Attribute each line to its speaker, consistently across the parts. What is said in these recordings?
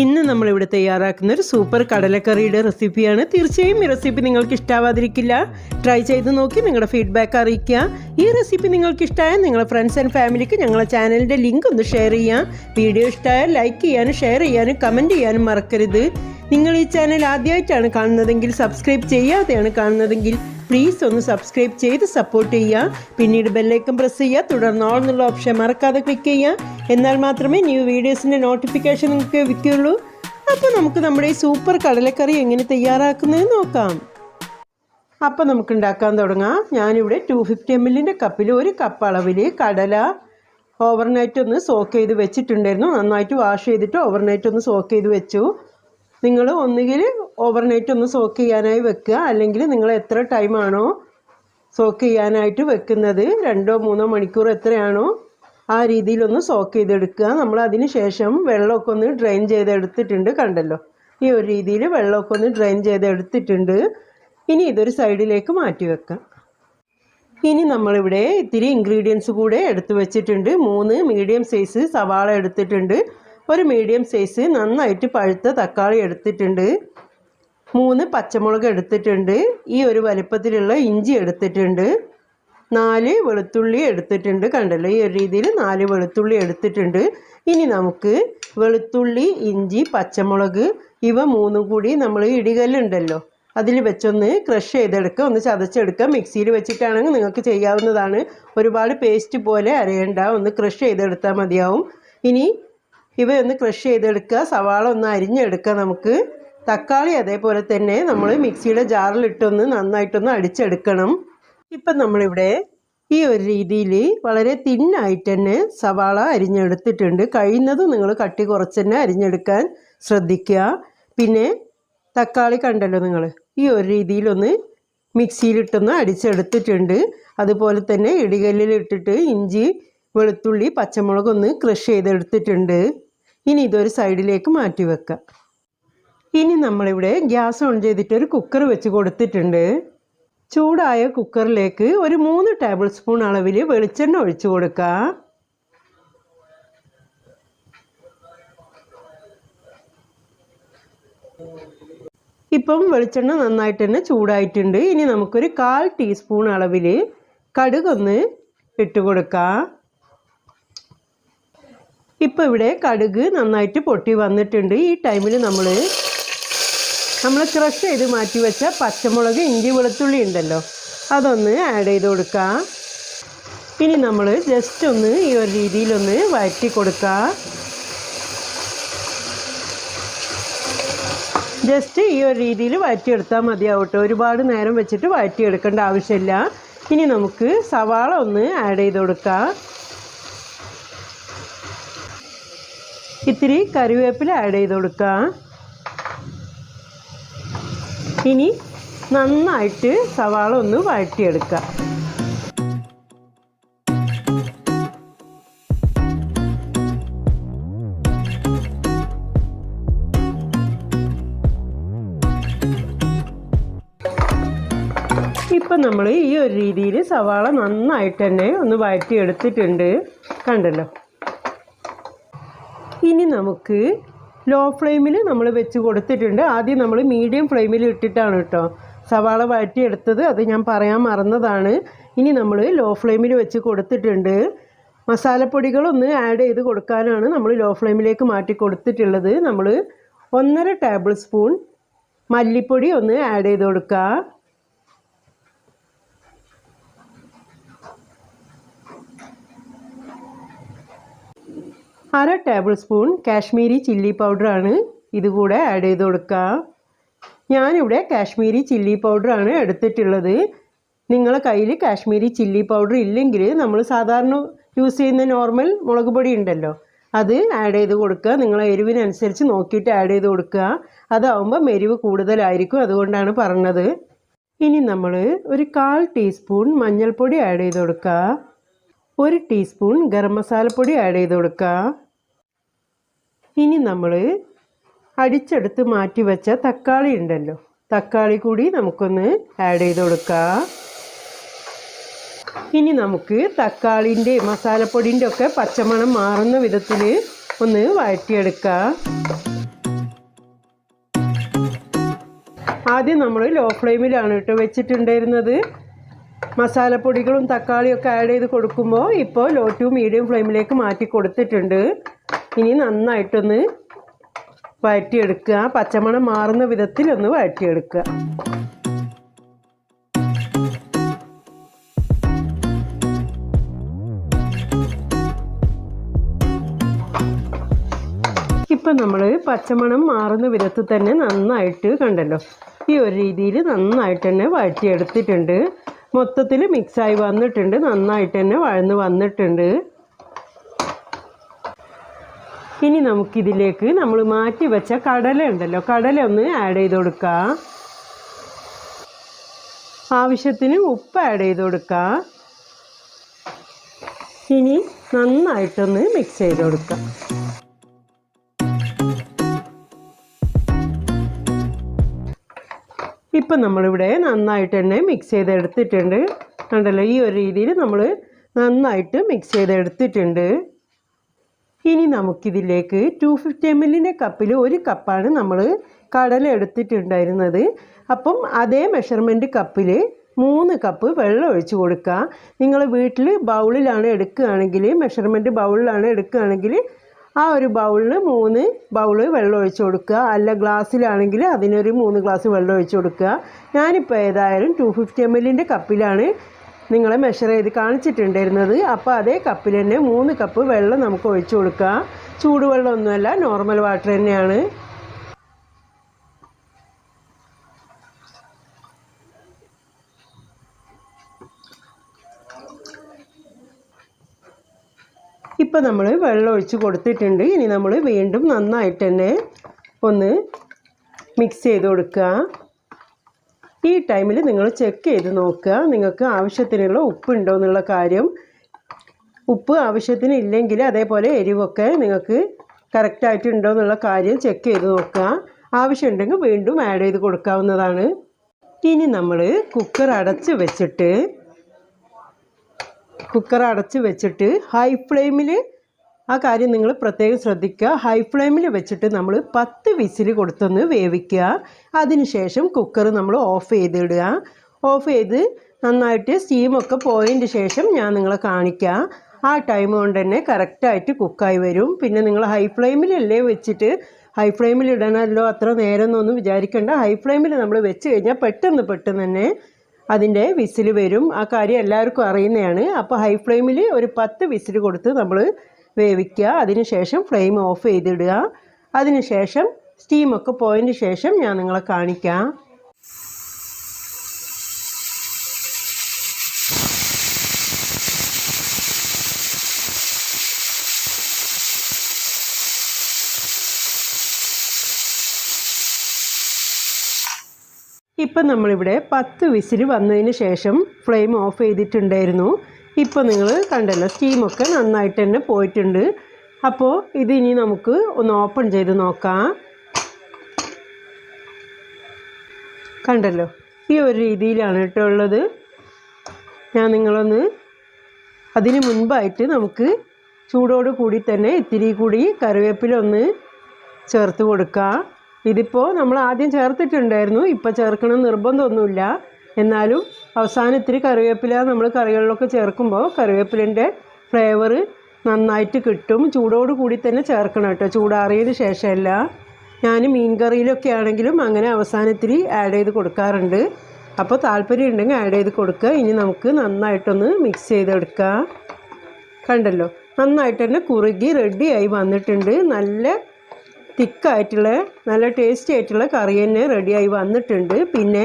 Speaker 1: ഇന്ന് നമ്മൾ ഇവിടെ തയ്യാറാക്കുന്ന ഒരു സൂപ്പർ കടലക്കറിയുടെ റെസിപ്പിയാണ്. തീർച്ചയായും ഈ റെസിപ്പി നിങ്ങൾക്ക് ഇഷ്ടാവാതിരിക്കില്ല. ട്രൈ ചെയ്ത് നോക്കി നിങ്ങളുടെ ഫീഡ്ബാക്ക് അറിയിക്കുക. ഈ റെസിപ്പി നിങ്ങൾക്ക് ഇഷ്ടമായാൽ നിങ്ങളുടെ ഫ്രണ്ട്സ് ആൻഡ് ഫാമിലിക്ക് ഞങ്ങളെ ചാനലിന്റെ ലിങ്ക് ഒന്ന് ഷെയർ ചെയ്യാം വീഡിയോ ഇഷ്ടമായാൽ ലൈക്ക് ചെയ്യാനും ഷെയർ ചെയ്യാനും കമന്റ് ചെയ്യാനും മറക്കരുത്. നിങ്ങൾ ഈ ചാനൽ ആദ്യമായിട്ടാണ് കാണുന്നതെങ്കിൽ സബ്സ്ക്രൈബ് ചെയ്യാതെയാണ് കാണുന്നതെങ്കിൽ പ്ലീസ് ഒന്ന് സബ്സ്ക്രൈബ് ചെയ്ത് സപ്പോർട്ട് ചെയ്യുക. പിന്നീട് ബെല്ലൈക്കൺ പ്രസ് ചെയ്യുക. തുടർന്ന് ഓൾ എന്നുള്ള ഓപ്ഷൻ മറക്കാതെ ക്ലിക്ക് ചെയ്യുക. എന്നാൽ മാത്രമേ ന്യൂ വീഡിയോസിന്റെ നോട്ടിഫിക്കേഷൻ നിങ്ങൾക്ക് ലഭിക്കുകയുള്ളൂ. അപ്പോൾ നമുക്ക് നമ്മുടെ ഈ സൂപ്പർ കടലക്കറി എങ്ങനെ തയ്യാറാക്കുന്നത് നോക്കാം. അപ്പോൾ നമുക്ക് ഉണ്ടാക്കാൻ തുടങ്ങാം. ഞാനിവിടെ ടു ഫിഫ്റ്റി എം എല്ലിന്റെ കപ്പിൽ ഒരു കപ്പ് അളവിൽ കടല ഓവർനൈറ്റ് ഒന്ന് സോക്ക് ചെയ്ത് വെച്ചിട്ടുണ്ടായിരുന്നു. നന്നായിട്ട് വാഷ് ചെയ്തിട്ട് ഓവർനൈറ്റ് ഒന്ന് സോക്ക് ചെയ്ത് വെച്ചു. നിങ്ങൾ ഒന്നുകിൽ ഓവർനൈറ്റ് ഒന്ന് സോക്ക് ചെയ്യാനായി വെക്കുക. അല്ലെങ്കിൽ നിങ്ങൾ എത്ര ടൈമാണോ സോക്ക് ചെയ്യാനായിട്ട് വെക്കുന്നത്? രണ്ടോ മൂന്നോ മണിക്കൂർ എത്രയാണോ ആ രീതിയിലൊന്ന് സോക്ക് ചെയ്തെടുക്കുക. നമ്മൾ അതിന് ശേഷം വെള്ളമൊക്കെ ഒന്ന് ഡ്രെയിൻ ചെയ്തെടുത്തിട്ടുണ്ട് കണ്ടല്ലോ. ഈ ഒരു രീതിയിൽ വെള്ളമൊക്കെ ഒന്ന് ഡ്രെയിൻ ചെയ്തെടുത്തിട്ടുണ്ട്. ഇനി ഇതൊരു സൈഡിലേക്ക് മാറ്റി വെക്കാം. ഇനി നമ്മളിവിടെ ഇത്തിരി ഇൻഗ്രീഡിയൻസ് കൂടെ എടുത്തു വെച്ചിട്ടുണ്ട്. മൂന്ന് മീഡിയം സൈസ് സവാള എടുത്തിട്ടുണ്ട്. ഒരു മീഡിയം സൈസ് നന്നായിട്ട് പഴുത്ത തക്കാളി എടുത്തിട്ടുണ്ട്. മൂന്ന് പച്ചമുളക് എടുത്തിട്ടുണ്ട്. ഈ ഒരു വലിപ്പത്തിലുള്ള ഇഞ്ചി എടുത്തിട്ടുണ്ട്. നാല് വെളുത്തുള്ളി എടുത്തിട്ടുണ്ട്. കണ്ടല്ലോ ഈ ഒരു രീതിയിൽ നാല് വെളുത്തുള്ളി എടുത്തിട്ടുണ്ട്. ഇനി നമുക്ക് വെളുത്തുള്ളി ഇഞ്ചി പച്ചമുളക് ഇവ മൂന്നും കൂടി നമ്മൾ ഇടികല്ലുണ്ടല്ലോ അതിൽ വെച്ചൊന്ന് ക്രഷ് ചെയ്തെടുക്കുക ഒന്ന് ചതച്ചെടുക്കുക മിക്സിയിൽ വെച്ചിട്ടാണെങ്കിൽ നിങ്ങൾക്ക് ചെയ്യാവുന്നതാണ്. ഒരുപാട് പേസ്റ്റ് പോലെ അരയണ്ട. ഒന്ന് ക്രഷ് ചെയ്തെടുത്താൽ മതിയാവും. ഇനി ഇവയൊന്ന് ക്രഷ് ചെയ്തെടുക്കുക. സവാള ഒന്ന് അരിഞ്ഞെടുക്കുക നമുക്ക്. തക്കാളി അതേപോലെ തന്നെ നമ്മൾ മിക്സിയുടെ ജാറിലിട്ടൊന്ന് നന്നായിട്ടൊന്ന് അടിച്ചെടുക്കണം. ഇപ്പം നമ്മളിവിടെ ഈ ഒരു രീതിയിൽ വളരെ തിന്നായിട്ട് തന്നെ സവാള അരിഞ്ഞെടുത്തിട്ടുണ്ട്. കഴിയുന്നതും നിങ്ങൾ കട്ടി കുറച്ച് തന്നെ അരിഞ്ഞെടുക്കാൻ ശ്രദ്ധിക്കുക. പിന്നെ തക്കാളി കണ്ടല്ലോ നിങ്ങൾ. ഈ ഒരു രീതിയിലൊന്ന് മിക്സിയിലിട്ടൊന്ന് അടിച്ചെടുത്തിട്ടുണ്ട്. അതുപോലെ തന്നെ ഇടികല്ലിലിട്ടിട്ട് ഇഞ്ചി വെളുത്തുള്ളി പച്ചമുളകൊന്ന് ക്രഷ് ചെയ്തെടുത്തിട്ടുണ്ട്. ഇനി ഇതൊരു സൈഡിലേക്ക് മാറ്റി വെക്കുക ഇനി നമ്മളിവിടെ ഗ്യാസ് ഓൺ ചെയ്തിട്ട് ഒരു കുക്കർ വെച്ച് കൊടുത്തിട്ടുണ്ട്. ചൂടായ കുക്കറിലേക്ക് ഒരു മൂന്ന് ടേബിൾ സ്പൂൺ അളവിൽ വെളിച്ചെണ്ണ ഒഴിച്ചു കൊടുക്കുക ഇപ്പം വെളിച്ചെണ്ണ നന്നായിട്ട് തന്നെ ചൂടായിട്ടുണ്ട്. ഇനി നമുക്കൊരു കാൽ ടീസ്പൂൺ അളവിൽ കടുകൊന്ന് ഇട്ട് കൊടുക്കാം. ഇപ്പം ഇവിടെ കടുക് നന്നായിട്ട് പൊട്ടി വന്നിട്ടുണ്ട്. ഈ ടൈമിൽ നമ്മൾ നമ്മൾ ക്രഷ് ചെയ്ത് മാറ്റി വെച്ച പച്ചമുളക് ഇഞ്ചി വെളുത്തുള്ളി ഉണ്ടല്ലോ. അതൊന്ന് ആഡ് ചെയ്ത് കൊടുക്കാം. ഇനി നമ്മൾ ജസ്റ്റ് ഒന്ന് ഈ ഒരു രീതിയിലൊന്ന് വഴറ്റി കൊടുക്കാം. ജസ്റ്റ് ഈ ഒരു രീതിയിൽ വഴറ്റിയെടുത്താൽ മതിയാവട്ടെ ഒരുപാട് നേരം വെച്ചിട്ട് വഴറ്റിയെടുക്കേണ്ട ആവശ്യമില്ല. ഇനി നമുക്ക് സവാള ഒന്ന് ആഡ് ചെയ്ത് കൊടുക്കാം. ഇത്തിരി കറിവേപ്പില ആഡ് ചെയ്ത് കൊടുക്കാം. ഇനി നന്നായിട്ട് സവാള ഒന്ന് വഴറ്റിയെടുക്കുക ഇപ്പം നമ്മൾ ഈ ഒരു രീതിയിൽ സവാള നന്നായിട്ട് തന്നെ ഒന്ന് വഴറ്റിയെടുത്തിട്ടുണ്ട്. കണ്ടല്ലോ? ഇനി നമുക്ക് ലോ ഫ്ലെയിമിൽ നമ്മൾ വെച്ച് കൊടുത്തിട്ടുണ്ട്. ആദ്യം നമ്മൾ മീഡിയം ഫ്ലെയിമിൽ ഇട്ടിട്ടാണ് കേട്ടോ സവാള വഴറ്റിയെടുത്തത്. അത് ഞാൻ പറയാൻ മറന്നതാണ്. ഇനി നമ്മൾ ലോ ഫ്ലെയിമിൽ വെച്ച് കൊടുത്തിട്ടുണ്ട്. മസാലപ്പൊടികളൊന്ന് ആഡ് ചെയ്ത് കൊടുക്കാനാണ് നമ്മൾ ലോ ഫ്ലെയിമിലേക്ക് മാറ്റി കൊടുത്തിട്ടുള്ളത്. നമ്മൾ ഒന്നര ടേബിൾ സ്പൂൺ മല്ലിപ്പൊടി ഒന്ന് ആഡ് ചെയ്ത് കൊടുക്കുക അര ടേബിൾ സ്പൂൺ കാശ്മീരി ചില്ലി പൗഡറാണ് ഇതുകൂടെ ആഡ് ചെയ്ത് കൊടുക്കുക ഞാനിവിടെ കാശ്മീരി ചില്ലി പൗഡറാണ് എടുത്തിട്ടുള്ളത്. നിങ്ങളെ കയ്യിൽ കാശ്മീരി ചില്ലി പൗഡർ ഇല്ലെങ്കിൽ നമ്മൾ സാധാരണ യൂസ് ചെയ്യുന്ന നോർമൽ മുളക് പൊടി ഉണ്ടല്ലോ അത് ആഡ് ചെയ്ത് കൊടുക്കുക നിങ്ങളെ എരിവിനനുസരിച്ച് നോക്കിയിട്ട് ആഡ് ചെയ്ത് കൊടുക്കുക അതാവുമ്പോൾ എരിവ് കൂടുതലായിരിക്കും അതുകൊണ്ടാണ് പറഞ്ഞത്. ഇനി നമ്മൾ ഒരു കാൽ ടീസ്പൂൺ മഞ്ഞൾപ്പൊടി ആഡ് ചെയ്ത് കൊടുക്കുക ഒരു ടീസ്പൂൺ ഗരം മസാലപ്പൊടി ആഡ് ചെയ്ത് കൊടുക്കുക ഇനി നമ്മൾ അടിച്ചെടുത്ത് മാറ്റി വെച്ച തക്കാളി ഉണ്ടല്ലോ. തക്കാളി കൂടി നമുക്കൊന്ന് ആഡ് ചെയ്ത് കൊടുക്കാം. ഇനി നമുക്ക് തക്കാളിന്റെ മസാലപ്പൊടിന്റെ ഒക്കെ പച്ചമണം മാറുന്ന വിധത്തിൽ ഒന്ന് വഴറ്റിയെടുക്കാം. ആദ്യം നമ്മൾ ലോ ഫ്ലെയിമിലാണ് കേട്ടോ വെച്ചിട്ടുണ്ടായിരുന്നത്. മസാലപ്പൊടികളും തക്കാളിയൊക്കെ ആഡ് ചെയ്ത് കൊടുക്കുമ്പോൾ ഇപ്പോൾ ലോ ടു മീഡിയം ഫ്ലെയിമിലേക്ക് മാറ്റി കൊടുത്തിട്ടുണ്ട്. ഇനി നന്നായിട്ടൊന്ന് വഴറ്റിയെടുക്കുക. പച്ചമണം മാറുന്ന വിധത്തിൽ ഒന്ന് വഴറ്റിയെടുക്കുക. ഇപ്പം നമ്മൾ പച്ചമണം മാറുന്ന വിധത്തിൽ തന്നെ നന്നായിട്ട് കണ്ടല്ലോ. ഈ ഒരു രീതിയിൽ നന്നായിട്ട് തന്നെ വഴറ്റിയെടുത്തിട്ടുണ്ട്. മൊത്തത്തിൽ മിക്സായി വന്നിട്ടുണ്ട്. നന്നായിട്ട് തന്നെ വഴന്ന് വന്നിട്ടുണ്ട്. ഇനി നമുക്കിതിലേക്ക് നമ്മൾ മാറ്റി വെച്ച കടല ഉണ്ടല്ലോ. കടല ഒന്ന് ആഡ് ചെയ്ത് കൊടുക്കുക ആവശ്യത്തിന് ഉപ്പ് ആഡ് ചെയ്ത് കൊടുക്കുക ഇനി നന്നായിട്ടൊന്ന് മിക്സ് ചെയ്ത് കൊടുക്കുക ഇപ്പം നമ്മളിവിടെ നന്നായിട്ട് തന്നെ മിക്സ് ചെയ്തെടുത്തിട്ടുണ്ട് കണ്ടല്ലോ ഈ ഒരു രീതിയിൽ നമ്മൾ നന്നായിട്ട് മിക്സ് ചെയ്തെടുത്തിട്ടുണ്ട് ഇനി നമുക്കിതിലേക്ക് ടു ഫിഫ്റ്റി എം എല്ലിന്റെ കപ്പിൽ ഒരു കപ്പാണ് നമ്മൾ കടല എടുത്തിട്ടുണ്ടായിരുന്നത്. അപ്പം അതേ മെഷർമെന്റ് കപ്പിൽ മൂന്ന് കപ്പ് വെള്ളം ഒഴിച്ച് കൊടുക്കുക. നിങ്ങൾ വീട്ടിൽ ബൗളിലാണ് എടുക്കുകയാണെങ്കിൽ മെഷർമെന്റ് ബൗളിലാണ് എടുക്കുകയാണെങ്കിൽ ആ ഒരു ബൗളിൽ മൂന്ന് ബൗൾ വെള്ളം ഒഴിച്ച് കൊടുക്കുക. അല്ല ഗ്ലാസ്സിലാണെങ്കിൽ അതിനൊരു മൂന്ന് ഗ്ലാസ് വെള്ളം ഒഴിച്ച് കൊടുക്കുക. ഞാനിപ്പോൾ ഏതായാലും ടു ഫിഫ്റ്റി എം എല്ലിന്റെ കപ്പിലാണ് നിങ്ങളെ മെഷർ ചെയ്ത് കാണിച്ചിട്ടുണ്ടായിരുന്നത്. അപ്പോൾ അതേ കപ്പിൽ തന്നെ മൂന്ന് കപ്പ് വെള്ളം നമുക്ക് ഒഴിച്ച് കൊടുക്കുക ചൂടുവെള്ളമൊന്നുമല്ല നോർമൽ വാട്ടർ തന്നെയാണ്. ഇപ്പം നമ്മൾ വെള്ളം ഒഴിച്ച് കൊടുത്തിട്ടുണ്ട്. ഇനി നമ്മൾ വീണ്ടും നന്നായിട്ട് തന്നെ ഒന്ന് മിക്സ് ചെയ്ത് കൊടുക്കുക ഈ ടൈമിൽ നിങ്ങൾ ചെക്ക് ചെയ്ത് നോക്കുക. നിങ്ങൾക്ക് ആവശ്യത്തിനുള്ള ഉപ്പുണ്ടോ എന്നുള്ള കാര്യം. ഉപ്പ് ആവശ്യത്തിന് ഇല്ലെങ്കിൽ അതേപോലെ എരിവൊക്കെ നിങ്ങൾക്ക് കറക്റ്റായിട്ടുണ്ടോ എന്നുള്ള കാര്യം ചെക്ക് ചെയ്ത് നോക്കുക. ആവശ്യമുണ്ടെങ്കിൽ വീണ്ടും ആഡ് ചെയ്ത് കൊടുക്കാവുന്നതാണ്. ഇനി നമ്മൾ കുക്കർ അടച്ച് വെച്ചിട്ട് കുക്കർ അടച്ച് വെച്ചിട്ട് ഹൈ ഫ്ലെയിമിൽ ആ കാര്യം നിങ്ങൾ പ്രത്യേകം ശ്രദ്ധിക്കുക. ഹൈ ഫ്ലെയിമിൽ വെച്ചിട്ട് നമ്മൾ പത്ത് വിസിൽ കൊടുത്തൊന്ന് വേവിക്കുക. അതിനുശേഷം കുക്കർ നമ്മൾ ഓഫ് ചെയ്തിടുക. ഓഫ് ചെയ്ത് നന്നായിട്ട് സ്റ്റീമൊക്കെ പോയതിന് ശേഷം ഞാൻ നിങ്ങളെ കാണിക്കാം. ആ ടൈം കൊണ്ട് തന്നെ കറക്റ്റായിട്ട് കുക്കായി വരും. പിന്നെ നിങ്ങൾ ഹൈ ഫ്ലെയിമിലല്ലേ വെച്ചിട്ട് ഹൈ ഫ്ലെയിമിൽ ഇടണമല്ലോ അത്ര നേരം എന്നൊന്നും വിചാരിക്കേണ്ട. ഹൈ ഫ്ലെയിമിൽ നമ്മൾ വെച്ച് കഴിഞ്ഞാൽ പെട്ടെന്ന് പെട്ടെന്ന് തന്നെ അതിന്റെ വിസിൽ വരും. ആ കാര്യം എല്ലാവർക്കും അറിയുന്നതാണ്. അപ്പോൾ ഹൈ ഫ്ലെയിമിൽ ഒരു പത്ത് വിസിൽ കൊടുത്ത് നമ്മൾ വേവിക്കുക. അതിനുശേഷം ഫ്ലെയിം ഓഫ് ചെയ്തിടുക. അതിനുശേഷം സ്റ്റീമൊക്കെ പോയതിന് ശേഷം ഞാൻ നിങ്ങളെ കാണിക്കാം. ഇപ്പം നമ്മളിവിടെ പത്ത് വിസിൽ വന്നതിന് ശേഷം ഫ്ലെയിം ഓഫ് ചെയ്തിട്ടുണ്ടായിരുന്നു. ഇപ്പോൾ നിങ്ങൾ കണ്ടല്ലോ സ്റ്റീമൊക്കെ നന്നായിട്ട് തന്നെ പോയിട്ടുണ്ട്. അപ്പോൾ ഇത് ഇനി നമുക്ക് ഒന്ന് ഓപ്പൺ ചെയ്ത് നോക്കാം. കണ്ടല്ലോ ഈ ഒരു രീതിയിലാണ് കേട്ടോ ഉള്ളത്. ഞാൻ നിങ്ങളൊന്ന് അതിന് മുൻപായിട്ട് നമുക്ക് ചൂടോട് കൂടി തന്നെ ഇത്തിരി കൂടി കറിവേപ്പില ഒന്ന് ചേർത്ത് കൊടുക്കാം. ഇതിപ്പോൾ നമ്മൾ ആദ്യം ചേർത്തിട്ടുണ്ടായിരുന്നു ഇപ്പോൾ ചേർക്കണം നിർബന്ധമൊന്നുമില്ല. എന്നാലും അവസാനം ഇത്തിരി കറിവേപ്പില നമ്മൾ കറികളിലൊക്കെ ചേർക്കുമ്പോൾ കറിവേപ്പിലിന്റെ ഫ്ലേവർ നന്നായിട്ട് കിട്ടും. ചൂടോട് കൂടി തന്നെ ചേർക്കണം കേട്ടോ. ചൂടാറിയതിന് ശേഷമല്ല. ഞാൻ മീൻ കറിയിലൊക്കെ ആണെങ്കിലും അങ്ങനെ അവസാനത്തിരി ആഡ് ചെയ്ത് കൊടുക്കാറുണ്ട്. അപ്പോൾ താല്പര്യം ഉണ്ടെങ്കിൽ ആഡ് ചെയ്ത് കൊടുക്കുക ഇനി നമുക്ക് നന്നായിട്ടൊന്ന് മിക്സ് ചെയ്തെടുക്കാം. കണ്ടല്ലോ? നന്നായിട്ട് തന്നെ കുറുകി റെഡിയായി വന്നിട്ടുണ്ട്. നല്ല തിക്കായിട്ടുള്ള നല്ല ടേസ്റ്റി ആയിട്ടുള്ള കറി തന്നെ റെഡിയായി വന്നിട്ടുണ്ട്. പിന്നെ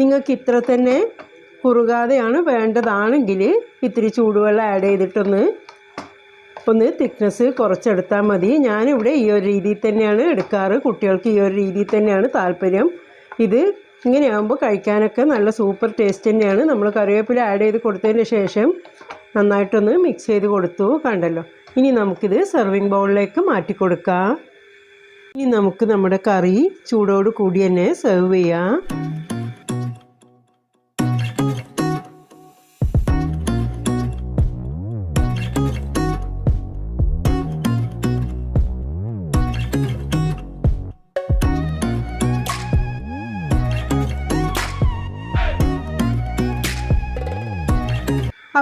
Speaker 1: നിങ്ങൾക്ക് ഇത്ര തന്നെ കുറുകാതെയാണ് വേണ്ടതാണെങ്കിൽ ഇത്തിരി ചൂടുവെള്ളം ആഡ് ചെയ്തിട്ടൊന്ന് ഒന്ന് തിക്നെസ് കുറച്ചെടുത്താൽ മതി. ഞാനിവിടെ ഈ ഒരു രീതിയിൽ തന്നെയാണ് എടുക്കാറ്. കുട്ടികൾക്ക് ഈ ഒരു രീതിയിൽ തന്നെയാണ് താല്പര്യം. ഇത് ഇങ്ങനെയാകുമ്പോൾ കഴിക്കാനൊക്കെ നല്ല സൂപ്പർ ടേസ്റ്റ് തന്നെയാണ്. നമ്മൾ കറിവേപ്പില ആഡ് ചെയ്ത് കൊടുത്തതിന് ശേഷം നന്നായിട്ടൊന്ന് മിക്സ് ചെയ്ത് കൊടുത്തു കണ്ടല്ലോ. ഇനി നമുക്കിത് സെർവിങ് ബൗളിലേക്ക് മാറ്റി കൊടുക്കാം. ഇനി നമുക്ക് നമ്മുടെ കറി ചൂടോട് കൂടി തന്നെ സെർവ് ചെയ്യാം.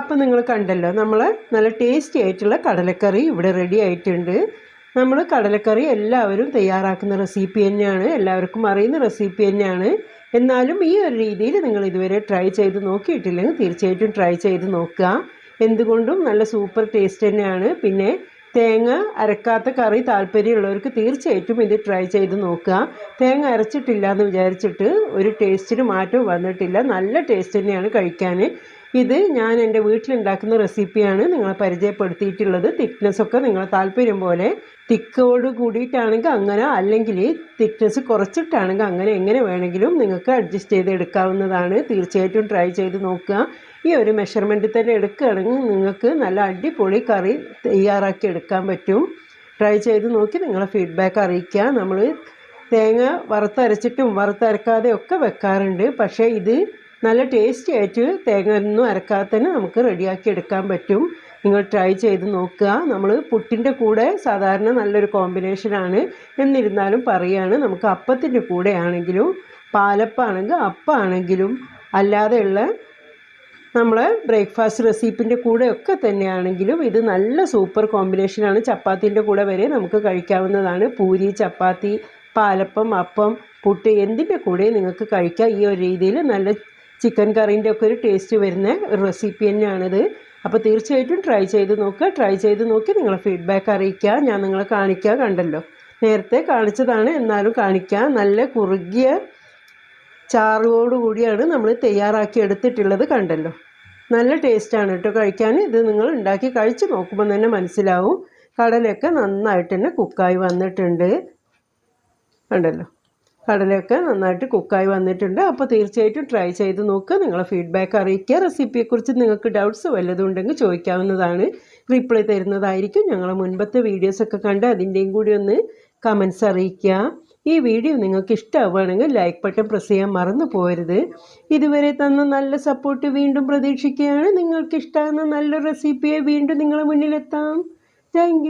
Speaker 1: അപ്പം നിങ്ങൾ കണ്ടല്ലോ നമ്മൾ നല്ല ടേസ്റ്റി ആയിട്ടുള്ള കടലക്കറി ഇവിടെ റെഡി ആയിട്ടുണ്ട്. നമ്മൾ കടലക്കറി എല്ലാവരും തയ്യാറാക്കുന്ന റെസിപ്പി തന്നെയാണ് എല്ലാവർക്കും അറിയുന്ന റെസിപ്പി തന്നെയാണ്. എന്നാലും ഈ ഒരു രീതിയിൽ നിങ്ങൾ ഇതുവരെ ട്രൈ ചെയ്ത് നോക്കിയിട്ടില്ലെങ്കിൽ തീർച്ചയായിട്ടും ട്രൈ ചെയ്ത് നോക്കുക. എന്തുകൊണ്ടും നല്ല സൂപ്പർ ടേസ്റ്റ് തന്നെയാണ്. പിന്നെ തേങ്ങ അരക്കാത്ത കറി താല്പര്യമുള്ളവർക്ക് തീർച്ചയായിട്ടും ഇത് ട്രൈ ചെയ്ത് നോക്കുക. തേങ്ങ അരച്ചിട്ടില്ല എന്ന് വിചാരിച്ചിട്ട് ഒരു ടേസ്റ്റിന് മാറ്റം വന്നിട്ടില്ല. നല്ല ടേസ്റ്റ് തന്നെയാണ് കഴിക്കാൻ. ഇത് ഞാൻ എന്റെ വീട്ടിലുണ്ടാക്കുന്ന റെസിപ്പിയാണ് നിങ്ങളെ പരിചയപ്പെടുത്തിയിട്ടുള്ളത്. തിക്നെസ്സൊക്കെ നിങ്ങളെ താല്പര്യം പോലെ തിക്കോട് കൂടിയിട്ടാണെങ്കിൽ അങ്ങനെ അല്ലെങ്കിൽ തിക്നെസ് കുറച്ചിട്ടാണെങ്കിൽ അങ്ങനെ എങ്ങനെ വേണമെങ്കിലും നിങ്ങൾക്ക് അഡ്ജസ്റ്റ് ചെയ്ത് എടുക്കാവുന്നതാണ് തീർച്ചയായിട്ടും ട്രൈ ചെയ്ത് നോക്കുക. ഈ ഒരു മെഷർമെന്റിൽ തന്നെ എടുക്കുകയാണെങ്കിൽ നിങ്ങൾക്ക് നല്ല അടിപൊളി കറി തയ്യാറാക്കി എടുക്കാൻ പറ്റും. ട്രൈ ചെയ്ത് നോക്കി നിങ്ങളെ ഫീഡ്ബാക്ക് അറിയിക്കുക. നമ്മൾ തേങ്ങ വറുത്തരച്ചിട്ടും വറുത്തരക്കാതെ ഒക്കെ വെക്കാറുണ്ട്. പക്ഷേ ഇത് നല്ല ടേസ്റ്റി ആയിട്ട് തേങ്ങ ഒന്നും അരക്കാതെ തന്നെ നമുക്ക് റെഡിയാക്കി എടുക്കാൻ പറ്റും. നിങ്ങൾ ട്രൈ ചെയ്ത് നോക്കുക. നമ്മൾ പുട്ടിന്റെ കൂടെ സാധാരണ നല്ലൊരു കോമ്പിനേഷനാണ് എന്നിരുന്നാലും പറയുകയാണ് നമുക്ക് അപ്പത്തിന്റെ കൂടെ ആണെങ്കിലും പാലപ്പാണെങ്കിൽ അപ്പാണെങ്കിലും അല്ലാതെയുള്ള നമ്മളെ ബ്രേക്ക്ഫാസ്റ്റ് റെസിപ്പിന്റെ കൂടെ ഒക്കെ തന്നെയാണെങ്കിലും ഇത് നല്ല സൂപ്പർ കോമ്പിനേഷനാണ് ചപ്പാത്തിന്റെ കൂടെ വരെ നമുക്ക് കഴിക്കാവുന്നതാണ്. പൂരി ചപ്പാത്തി പാലപ്പം അപ്പം പുട്ട് എന്തിന്റെ കൂടെ നിങ്ങൾക്ക് കഴിക്കാം. ഈ ഒരു രീതിയിൽ നല്ല ചിക്കൻ കറീന്റെ ഒക്കെ ഒരു ടേസ്റ്റ് വരുന്ന ഒരു റെസിപ്പി തന്നെയാണിത്. അപ്പോൾ തീർച്ചയായിട്ടും ട്രൈ ചെയ്ത് നോക്കുക. ട്രൈ ചെയ്ത് നോക്കി നിങ്ങളെ ഫീഡ്ബാക്ക് അറിയിക്കുക. ഞാൻ നിങ്ങളെ കാണിക്കുക കണ്ടല്ലോ. നേരത്തെ കാണിച്ചതാണ്. എന്നാലും കാണിക്കുക. നല്ല കുറുകിയ ചാറോടുകൂടിയാണ് നമ്മൾ തയ്യാറാക്കി എടുത്തിട്ടുള്ളത് കണ്ടല്ലോ. നല്ല ടേസ്റ്റാണ് കേട്ടോ കഴിക്കാൻ. ഇത് നിങ്ങൾ ഉണ്ടാക്കി കഴിച്ച് നോക്കുമ്പോൾ തന്നെ മനസ്സിലാവും. കടലൊക്കെ നന്നായിട്ട് തന്നെ കുക്കായി വന്നിട്ടുണ്ട്. കണ്ടല്ലോ. കടലയൊക്കെ നന്നായിട്ട് കുക്കായി വന്നിട്ടുണ്ട്. അപ്പോൾ തീർച്ചയായിട്ടും ട്രൈ ചെയ്ത് നോക്കുക നിങ്ങളെ ഫീഡ്ബാക്ക് അറിയിക്കുക. റെസിപ്പിയെക്കുറിച്ച് നിങ്ങൾക്ക് ഡൗട്ട്സ് വല്ലതും ഉണ്ടെങ്കിൽ ചോദിക്കാവുന്നതാണ്. റിപ്ലൈ തരുന്നതായിരിക്കും. ഞങ്ങളെ മുൻപത്തെ വീഡിയോസൊക്കെ കണ്ട് അതിന്റെയും കൂടി ഒന്ന് കമൻസ് അറിയിക്കുക. ഈ വീഡിയോ നിങ്ങൾക്ക് ഇഷ്ടമാവുകയാണെങ്കിൽ ലൈക്ക് ബട്ടൺ പ്രസ് ചെയ്യാൻ മറന്നു പോരുത് ഇതുവരെ തന്ന നല്ല സപ്പോർട്ട് വീണ്ടും പ്രതീക്ഷിക്കുകയാണ്. നിങ്ങൾക്ക് ഇഷ്ടമാകുന്ന നല്ല റെസിപ്പിയെ വീണ്ടും നിങ്ങളുടെ മുന്നിലെത്താം. താങ്ക്